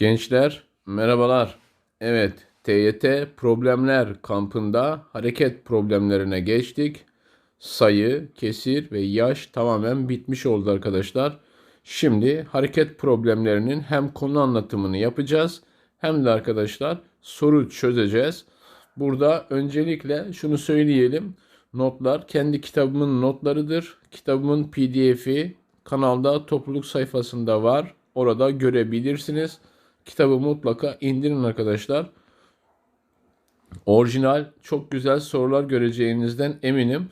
Gençler merhabalar. Evet TYT problemler kampında hareket problemlerine geçtik. Sayı, kesir ve yaş tamamen bitmiş oldu arkadaşlar. Şimdi hareket problemlerinin hem konu anlatımını yapacağız hem de arkadaşlar soru çözeceğiz. Burada öncelikle şunu söyleyelim. Notlar kendi kitabımın notlarıdır. Kitabımın PDF'i kanalda topluluk sayfasında var. Orada görebilirsiniz. Kitabı mutlaka indirin arkadaşlar. Orijinal çok güzel sorular göreceğinizden eminim.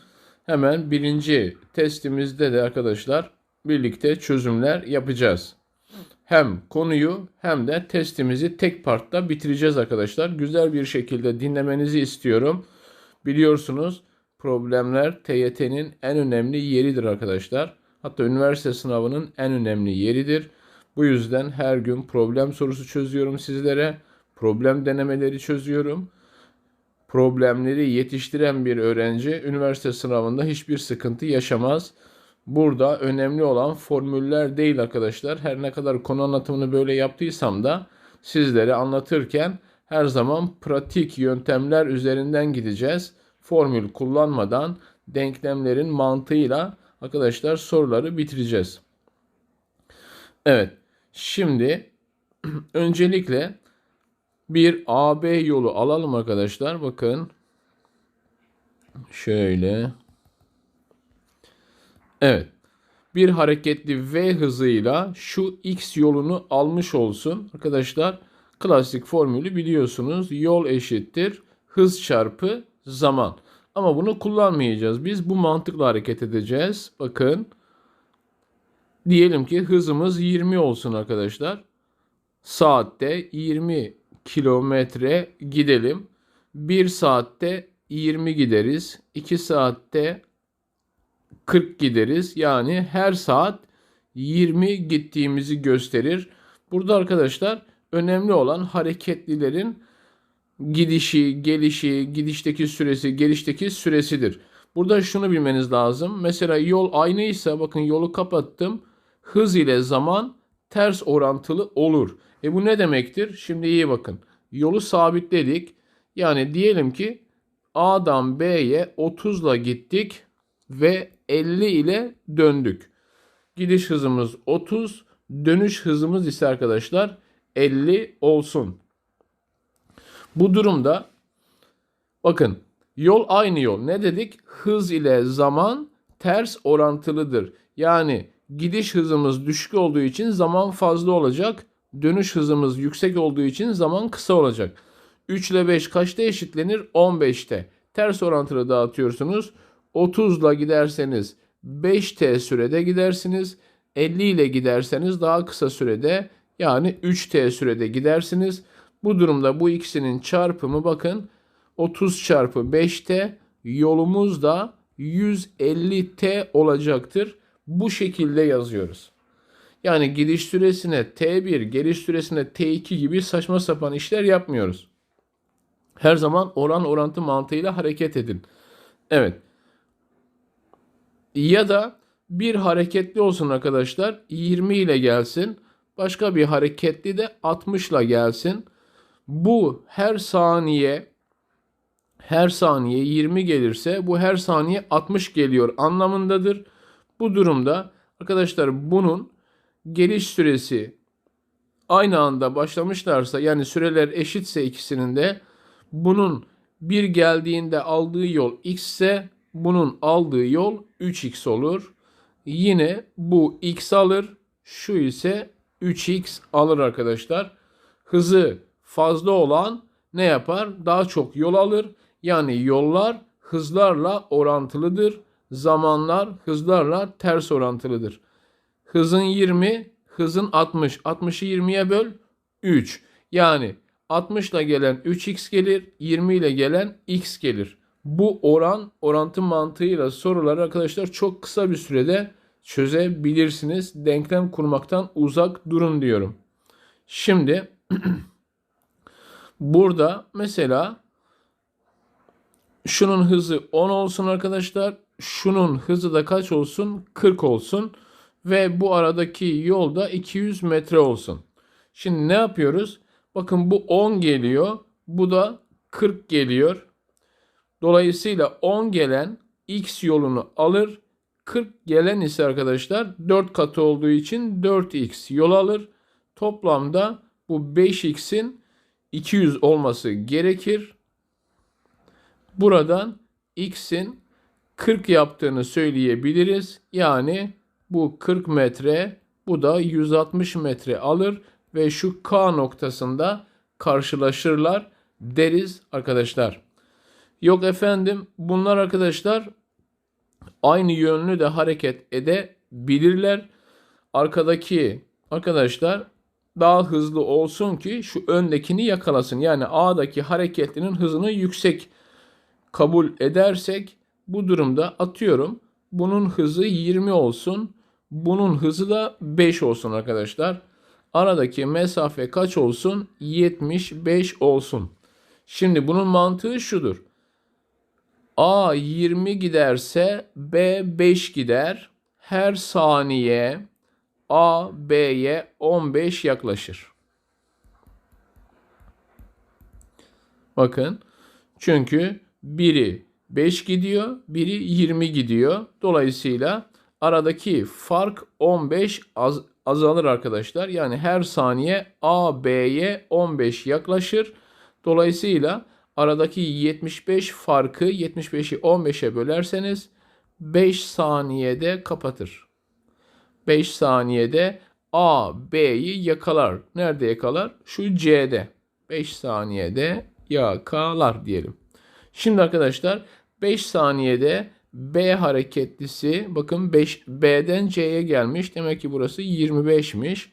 Hemen birinci testimizde de arkadaşlar birlikte çözümler yapacağız. Hem konuyu hem de testimizi tek partta bitireceğiz arkadaşlar. Güzel bir şekilde dinlemenizi istiyorum. Biliyorsunuz problemler TYT'nin en önemli yeridir arkadaşlar. Hatta üniversite sınavının en önemli yeridir. Bu yüzden her gün problem sorusu çözüyorum sizlere. Problem denemeleri çözüyorum. Problemleri yetiştiren bir öğrenci üniversite sınavında hiçbir sıkıntı yaşamaz. Burada önemli olan formüller değil arkadaşlar. Her ne kadar konu anlatımını böyle yaptıysam da sizlere anlatırken her zaman pratik yöntemler üzerinden gideceğiz. Formül kullanmadan denklemlerin mantığıyla arkadaşlar soruları bitireceğiz. Evet. Şimdi öncelikle bir AB yolu alalım arkadaşlar. Bakın. Şöyle. Evet. Bir hareketli V hızıyla şu X yolunu almış olsun. Arkadaşlar klasik formülü biliyorsunuz. Yol eşittir hız çarpı zaman. Ama bunu kullanmayacağız. Biz bu mantıkla hareket edeceğiz. Bakın. Diyelim ki hızımız 20 olsun arkadaşlar. Saatte 20 kilometre gidelim. 1 saatte 20 gideriz. 2 saatte 40 gideriz. Yani her saat 20 gittiğimizi gösterir. Burada arkadaşlar önemli olan hareketlilerin gidişi, gelişi, gidişteki süresi, gelişteki süresidir. Burada şunu bilmeniz lazım. Mesela yol aynıysa bakın yolu kapattım. Hız ile zaman ters orantılı olur. E bu ne demektir? Şimdi iyi bakın. Yolu sabitledik. Yani diyelim ki A'dan B'ye 30 ile gittik ve 50 ile döndük. Gidiş hızımız 30, dönüş hızımız ise arkadaşlar 50 olsun. Bu durumda bakın yol aynı yol. Ne dedik? Hız ile zaman ters orantılıdır. Yani gidiş hızımız düşük olduğu için zaman fazla olacak. Dönüş hızımız yüksek olduğu için zaman kısa olacak. 3 ile 5 kaçta eşitlenir? 15'te. Ters orantılı dağıtıyorsunuz. 30 ile giderseniz 5t sürede gidersiniz. 50 ile giderseniz daha kısa sürede yani 3t sürede gidersiniz. Bu durumda bu ikisinin çarpımı bakın 30 çarpı 5t yolumuz da 150t olacaktır. Bu şekilde yazıyoruz. Yani gidiş süresine T1, geliş süresine T2 gibi saçma sapan işler yapmıyoruz. Her zaman oran orantı mantığıyla hareket edin. Evet. Ya da bir hareketli olsun arkadaşlar 20 ile gelsin. Başka bir hareketli de 60 ile gelsin. Bu her saniye her saniye 20 gelirse bu her saniye 60 geliyor anlamındadır. Bu durumda arkadaşlar bunun geliş süresi aynı anda başlamışlarsa yani süreler eşitse ikisinin de bunun bir geldiğinde aldığı yol x ise bunun aldığı yol 3x olur. Yine bu x alır. Şu ise 3x alır arkadaşlar. Hızı fazla olan ne yapar? Daha çok yol alır. Yani yollar hızlarla orantılıdır. Zamanlar hızlarla ters orantılıdır. Hızın 20, hızın 60. 60'ı 20'ye böl 3. Yani 60 ile gelen 3x gelir, 20 ile gelen x gelir. Bu oran orantı mantığıyla soruları arkadaşlar çok kısa bir sürede çözebilirsiniz. Denklem kurmaktan uzak durun diyorum. Şimdi burada mesela şunun hızı 10 olsun arkadaşlar. Şunun hızı da kaç olsun? 40 olsun. Ve bu aradaki yolda 200 metre olsun. Şimdi ne yapıyoruz? Bakın bu 10 geliyor. Bu da 40 geliyor. Dolayısıyla 10 gelen x yolunu alır. 40 gelen ise arkadaşlar 4 katı olduğu için 4x yol alır. Toplamda bu 5x'in 200 olması gerekir. Buradan x'in 40 yaptığını söyleyebiliriz. Yani bu 40 metre, bu da 160 metre alır ve şu K noktasında karşılaşırlar deriz arkadaşlar. Yok efendim bunlar arkadaşlar aynı yönlü de hareket edebilirler. Arkadaki arkadaşlar daha hızlı olsun ki şu öndekini yakalasın. Yani A'daki hareketlinin hızını yüksek kabul edersek bu durumda atıyorum bunun hızı 20 olsun. Bunun hızı da 5 olsun arkadaşlar. Aradaki mesafe kaç olsun? 75 olsun. Şimdi bunun mantığı şudur. A 20 giderse B 5 gider. Her saniye A B'ye 15 yaklaşır. Bakın çünkü biri 5 gidiyor, biri 20 gidiyor. Dolayısıyla aradaki fark 15 az, azalır arkadaşlar. Yani her saniye A B'ye 15 yaklaşır. Dolayısıyla aradaki 75 farkı 75'i 15'e bölerseniz 5 saniyede kapatır. 5 saniyede A B'yi yakalar. Nerede yakalar? Şu C'de. 5 saniyede yakalar diyelim. Şimdi arkadaşlar 5 saniyede B hareketlisi bakın 5 B'den C'ye gelmiş. Demek ki burası 25'miş.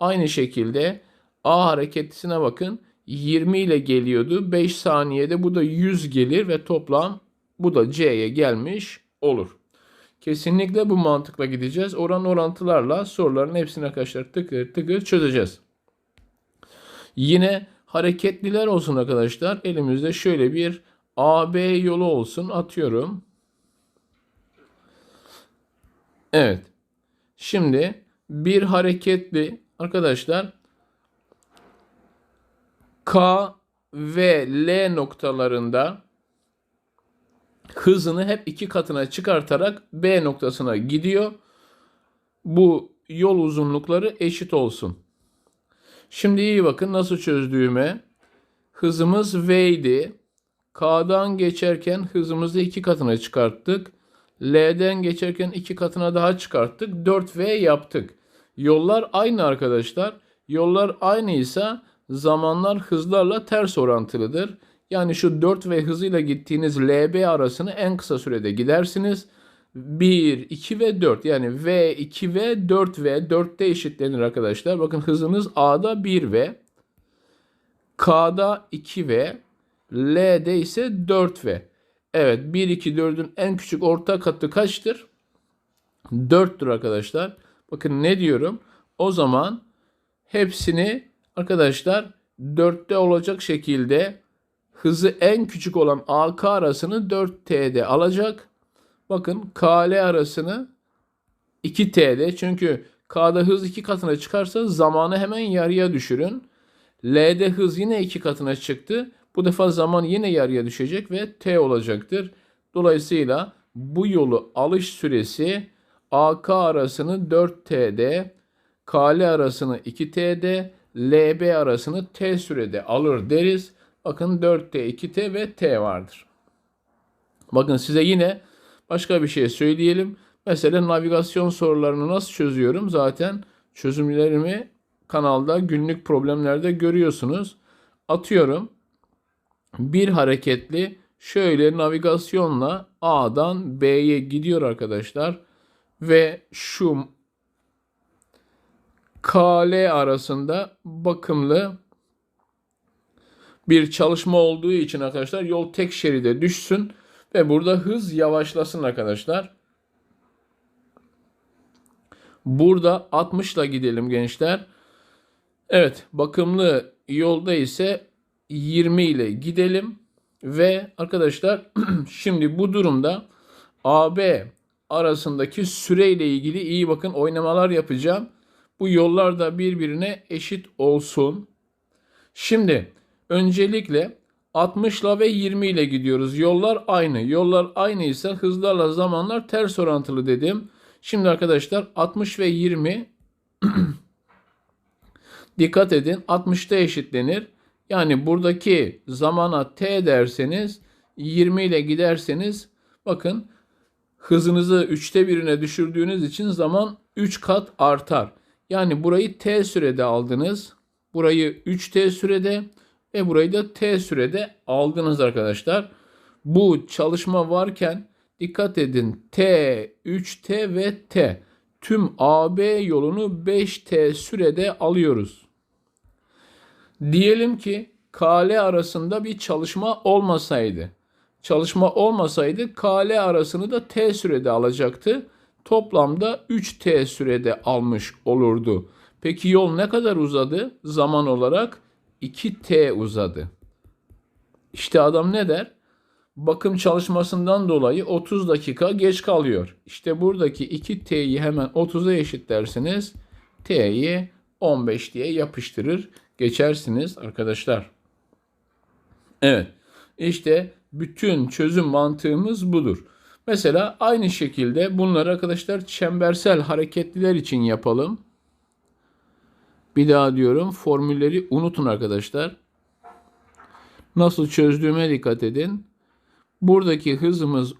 Aynı şekilde A hareketlisine bakın 20 ile geliyordu. 5 saniyede bu da 100 gelir ve toplam bu da C'ye gelmiş olur. Kesinlikle bu mantıkla gideceğiz. Oran orantılarla soruların hepsini arkadaşlar tıkır tıkır çözeceğiz. Yine hareketliler olsun arkadaşlar. Elimizde şöyle bir AB yolu olsun. Atıyorum. Evet. Şimdi bir hareketli arkadaşlar K ve L noktalarında hızını hep iki katına çıkartarak B noktasına gidiyor. Bu yol uzunlukları eşit olsun. Şimdi iyi bakın nasıl çözdüğüme. Hızımız V idi. K'dan geçerken hızımızı iki katına çıkarttık. L'den geçerken iki katına daha çıkarttık. 4V yaptık. Yollar aynı arkadaşlar. Yollar aynıysa zamanlar hızlarla ters orantılıdır. Yani şu 4 v hızıyla gittiğiniz LB arasını en kısa sürede gidersiniz. 1, 2 ve 4 yani V, 2 v 4 v 4'te eşitlenir arkadaşlar. Bakın hızınız A'da 1 v K'da 2 v L'de ise 4 v Evet 1, 2, 4'ün en küçük orta katı kaçtır? 4'tür arkadaşlar. Bakın ne diyorum? O zaman hepsini arkadaşlar 4'te olacak şekilde hızı en küçük olan AK arasını 4T'de alacak. Bakın KL arasını 2T'de çünkü K'da hız 2 katına çıkarsa zamanı hemen yarıya düşürün. L'de hız yine 2 katına çıktı. Bu defa zaman yine yarıya düşecek ve T olacaktır. Dolayısıyla bu yolu alış süresi AK arasını 4T'de, KL arasını 2T'de, LB arasını T sürede alır deriz. Bakın 4T, 2T ve T vardır. Bakın size yine başka bir şey söyleyelim. Mesela navigasyon sorularını nasıl çözüyorum? Zaten çözümlerimi kanalda günlük problemlerde görüyorsunuz. Atıyorum bir hareketli şöyle navigasyonla A'dan B'ye gidiyor arkadaşlar. Ve şu KL arasında bakımlı bir çalışma olduğu için arkadaşlar yol tek şeride düşsün ve burada hız yavaşlasın arkadaşlar. Burada 60 ile gidelim gençler. Evet bakımlı yolda ise 20 ile gidelim ve arkadaşlar şimdi bu durumda AB arasındaki süreyle ilgili iyi bakın oynamalar yapacağım. Bu yollar da birbirine eşit olsun. Şimdi öncelikle 60 ile ve 20 ile gidiyoruz. Yollar aynı. Yollar aynıysa hızlarla zamanlar ters orantılı dedim. Şimdi arkadaşlar 60 ve 20 dikkat edin 60'ta eşitlenir. Yani buradaki zamana t derseniz 20 ile giderseniz bakın hızınızı 3'te birine düşürdüğünüz için zaman 3 kat artar. Yani burayı t sürede aldınız. Burayı 3t sürede ve burayı da t sürede aldınız arkadaşlar. Bu çalışma varken dikkat edin t, 3t ve t tüm AB yolunu 5t sürede alıyoruz. Diyelim ki KL arasında bir çalışma olmasaydı. Çalışma olmasaydı KL arasını da T sürede alacaktı. Toplamda 3T sürede almış olurdu. Peki yol ne kadar uzadı? Zaman olarak 2T uzadı. İşte adam ne der? Bakım çalışmasından dolayı 30 dakika geç kalıyor. İşte buradaki 2T'yi hemen 30'a eşitlersiniz. T'yi 15 diye yapıştırır geçersiniz arkadaşlar. Evet. İşte bütün çözüm mantığımız budur. Mesela aynı şekilde bunları arkadaşlar çembersel hareketliler için yapalım. Bir daha diyorum formülleri unutun arkadaşlar. Nasıl çözdüğüme dikkat edin. Buradaki hızımız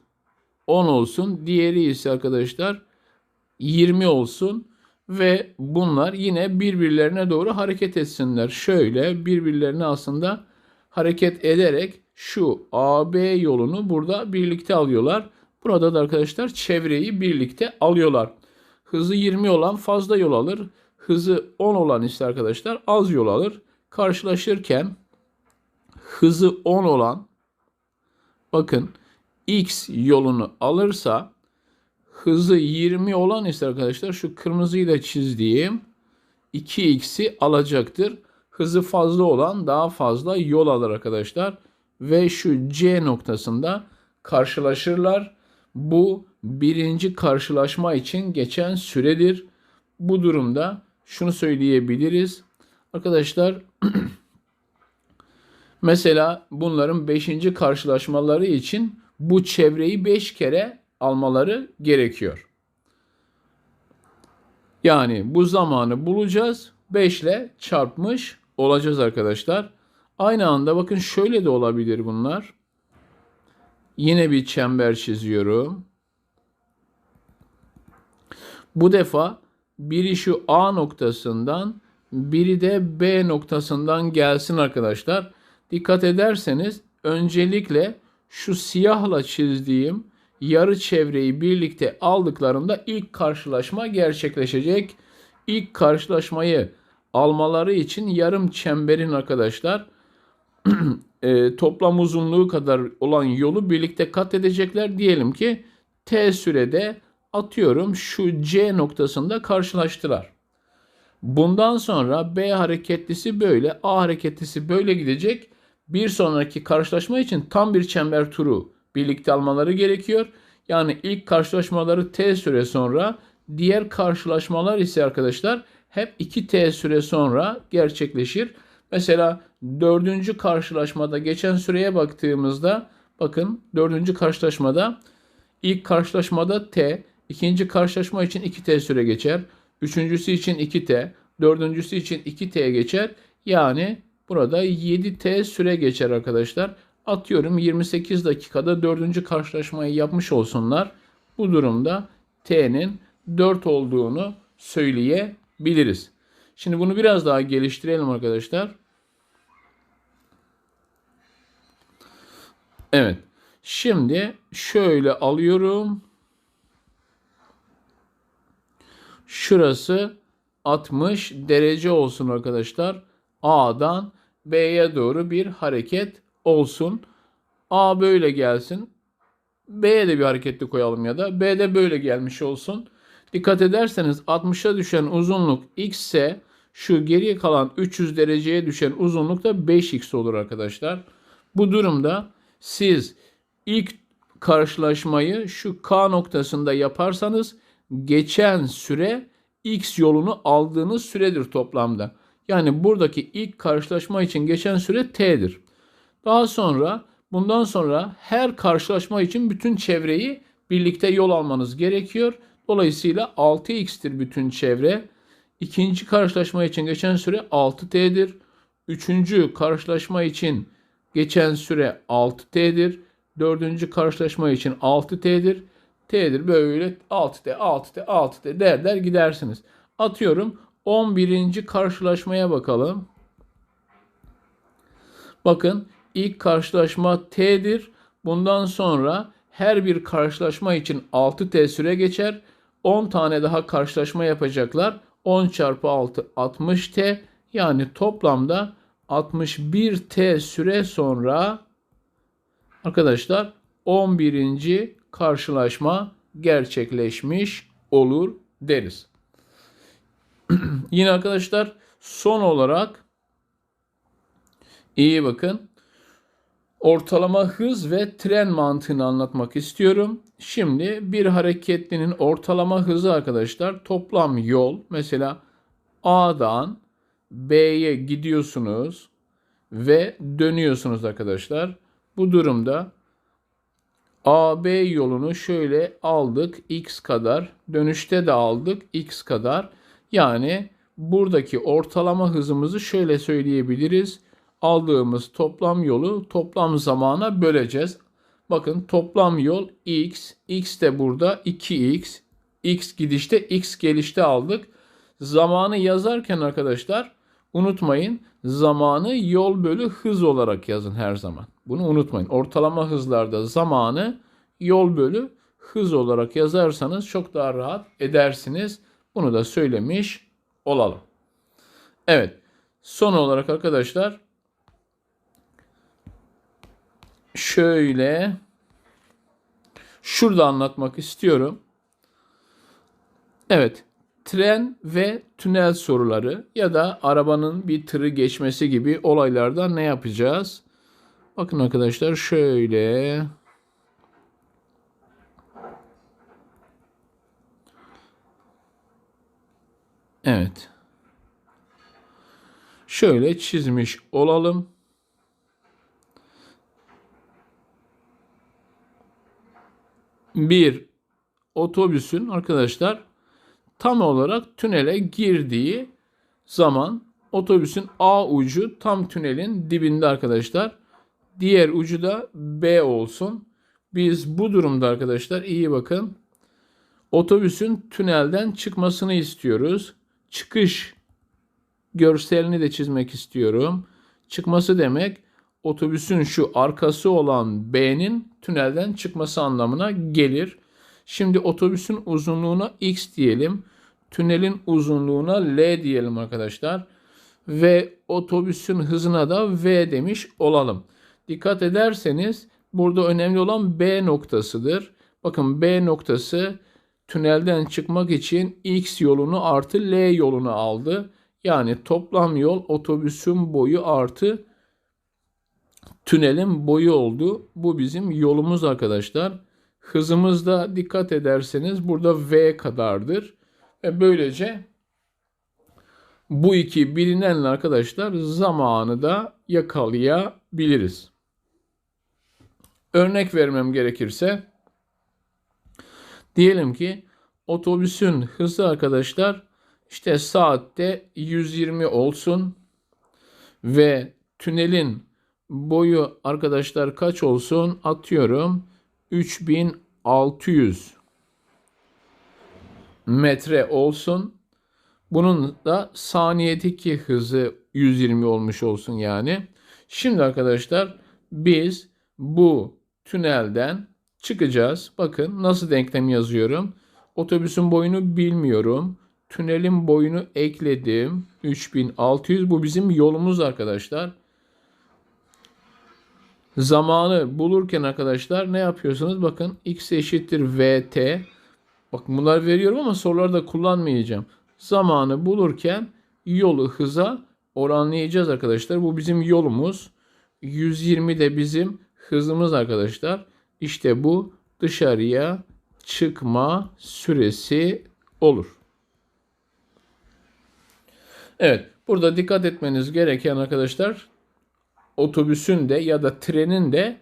10 olsun. Diğeri ise arkadaşlar 20 olsun ve bunlar yine birbirlerine doğru hareket etsinler. Şöyle birbirlerine aslında hareket ederek şu AB yolunu burada birlikte alıyorlar. Burada da arkadaşlar çevreyi birlikte alıyorlar. Hızı 20 olan fazla yol alır. Hızı 10 olan ise arkadaşlar az yol alır. Karşılaşırken hızı 10 olan bakın X yolunu alırsa hızı 20 olan ise arkadaşlar şu kırmızıyı da çizdiğim 2x'i alacaktır. Hızı fazla olan daha fazla yol alır arkadaşlar. Ve şu C noktasında karşılaşırlar. Bu birinci karşılaşma için geçen süredir. Bu durumda şunu söyleyebiliriz. Arkadaşlar mesela bunların 5. karşılaşmaları için bu çevreyi 5 kere almaları gerekiyor. Yani bu zamanı bulacağız. 5 ile çarpmış olacağız arkadaşlar. Aynı anda bakın şöyle de olabilir bunlar. Yine bir çember çiziyorum. Bu defa biri şu A noktasından, biri de B noktasından gelsin arkadaşlar. Dikkat ederseniz öncelikle şu siyahla çizdiğim yarı çevreyi birlikte aldıklarında ilk karşılaşma gerçekleşecek. İlk karşılaşmayı almaları için yarım çemberin arkadaşlar e, toplam uzunluğu kadar olan yolu birlikte kat edecekler. Diyelim ki t sürede atıyorum şu C noktasında karşılaştılar. Bundan sonra B hareketlisi böyle, A hareketlisi böyle gidecek. Bir sonraki karşılaşma için tam bir çember turu birlikte almaları gerekiyor. Yani ilk karşılaşmaları T süre sonra, diğer karşılaşmalar ise arkadaşlar hep 2T süre sonra gerçekleşir. Mesela dördüncü karşılaşmada geçen süreye baktığımızda bakın dördüncü karşılaşmada ilk karşılaşmada T, ikinci karşılaşma için 2T süre geçer. Üçüncüsü için 2T, dördüncüsü için 2T geçer. Yani burada 7T süre geçer arkadaşlar. Atıyorum 28 dakikada dördüncü karşılaşmayı yapmış olsunlar. Bu durumda T'nin 4 olduğunu söyleyebiliriz. Şimdi bunu biraz daha geliştirelim arkadaşlar. Evet. Şimdi şöyle alıyorum. Şurası 60 derece olsun arkadaşlar. A'dan B'ye doğru bir hareket olsun. A böyle gelsin. B'ye de bir hareketli koyalım ya da B'de böyle gelmiş olsun. Dikkat ederseniz 60'a düşen uzunluk x ise şu geriye kalan 300 dereceye düşen uzunluk da 5x olur arkadaşlar. Bu durumda siz ilk karşılaşmayı şu K noktasında yaparsanız geçen süre x yolunu aldığınız süredir toplamda. Yani buradaki ilk karşılaşma için geçen süre t'dir. Daha sonra bundan sonra her karşılaşma için bütün çevreyi birlikte yol almanız gerekiyor. Dolayısıyla 6x'tir bütün çevre. İkinci karşılaşma için geçen süre 6t'dir. Üçüncü karşılaşma için geçen süre 6t'dir. Dördüncü karşılaşma için 6t'dir. T'dir böyle 6T, 6T, 6T der der gidersiniz. Atıyorum 11. karşılaşmaya bakalım. Bakın ilk karşılaşma T'dir. Bundan sonra her bir karşılaşma için 6T süre geçer. 10 tane daha karşılaşma yapacaklar. 10 çarpı 6 60T yani toplamda 61T süre sonra arkadaşlar 11. karşılaşma gerçekleşmiş olur deriz. Yine arkadaşlar son olarak iyi bakın. Ortalama hız ve tren mantığını anlatmak istiyorum. Şimdi bir hareketlinin ortalama hızı arkadaşlar toplam yol mesela A'dan B'ye gidiyorsunuz ve dönüyorsunuz arkadaşlar. Bu durumda AB yolunu şöyle aldık x kadar. Dönüşte de aldık x kadar. Yani buradaki ortalama hızımızı şöyle söyleyebiliriz. Aldığımız toplam yolu toplam zamana böleceğiz. Bakın toplam yol x, x de burada 2x, x gidişte x gelişte aldık. Zamanı yazarken arkadaşlar unutmayın zamanı yol bölü hız olarak yazın her zaman. Bunu unutmayın. Ortalama hızlarda zamanı yol bölü hız olarak yazarsanız çok daha rahat edersiniz. Bunu da söylemiş olalım. Evet. Son olarak arkadaşlar şöyle şurada anlatmak istiyorum. Evet. Tren ve tünel soruları ya da arabanın bir tırı geçmesi gibi olaylarda ne yapacağız? Bakın arkadaşlar şöyle Evet. Şöyle çizmiş olalım. Bir otobüsün arkadaşlar tam olarak tünele girdiği zaman otobüsün A ucu tam tünelin dibinde arkadaşlar. Diğer ucu da B olsun. Biz bu durumda arkadaşlar iyi bakın. Otobüsün tünelden çıkmasını istiyoruz. Çıkış görselini de çizmek istiyorum. Çıkması demek otobüsün şu arkası olan B'nin tünelden çıkması anlamına gelir. Şimdi otobüsün uzunluğuna X diyelim. Tünelin uzunluğuna L diyelim arkadaşlar. Ve otobüsün hızına da V demiş olalım. Dikkat ederseniz burada önemli olan B noktasıdır. Bakın B noktası tünelden çıkmak için X yolunu artı L yolunu aldı. Yani toplam yol otobüsün boyu artı tünelin boyu oldu. Bu bizim yolumuz arkadaşlar. Hızımızda dikkat ederseniz burada V kadardır. Ve böylece bu iki bilinenle arkadaşlar zamanı da yakalayabiliriz. Örnek vermem gerekirse diyelim ki otobüsün hızı arkadaşlar işte saatte 120 olsun ve tünelin boyu arkadaşlar kaç olsun atıyorum 3600 metre olsun. Bunun da saniyedeki hızı 120 olmuş olsun yani. Şimdi arkadaşlar biz bu tünelden çıkacağız. Bakın nasıl denklem yazıyorum. Otobüsün boyunu bilmiyorum. Tünelin boyunu ekledim. 3600 bu bizim yolumuz arkadaşlar. Zamanı bulurken arkadaşlar ne yapıyorsunuz? Bakın x eşittir vt. Bakın bunlar veriyorum ama sorularda kullanmayacağım. Zamanı bulurken yolu hıza oranlayacağız arkadaşlar. Bu bizim yolumuz. 120 de bizim hızımız arkadaşlar. İşte bu dışarıya çıkma süresi olur. Evet, burada dikkat etmeniz gereken arkadaşlar otobüsün de ya da trenin de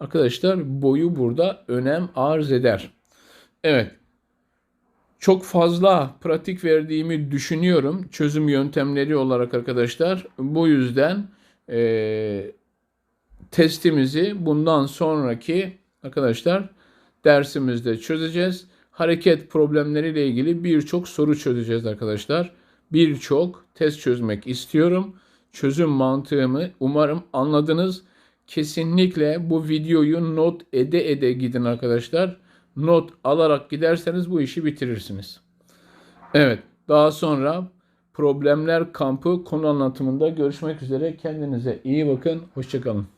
arkadaşlar boyu burada önem arz eder. Evet. Çok fazla pratik verdiğimi düşünüyorum çözüm yöntemleri olarak arkadaşlar. Bu yüzden eee testimizi bundan sonraki arkadaşlar dersimizde çözeceğiz. Hareket problemleriyle ilgili birçok soru çözeceğiz arkadaşlar. Birçok test çözmek istiyorum. Çözüm mantığımı umarım anladınız. Kesinlikle bu videoyu not ede ede gidin arkadaşlar. Not alarak giderseniz bu işi bitirirsiniz. Evet, daha sonra problemler kampı konu anlatımında görüşmek üzere. Kendinize iyi bakın. Hoşçakalın.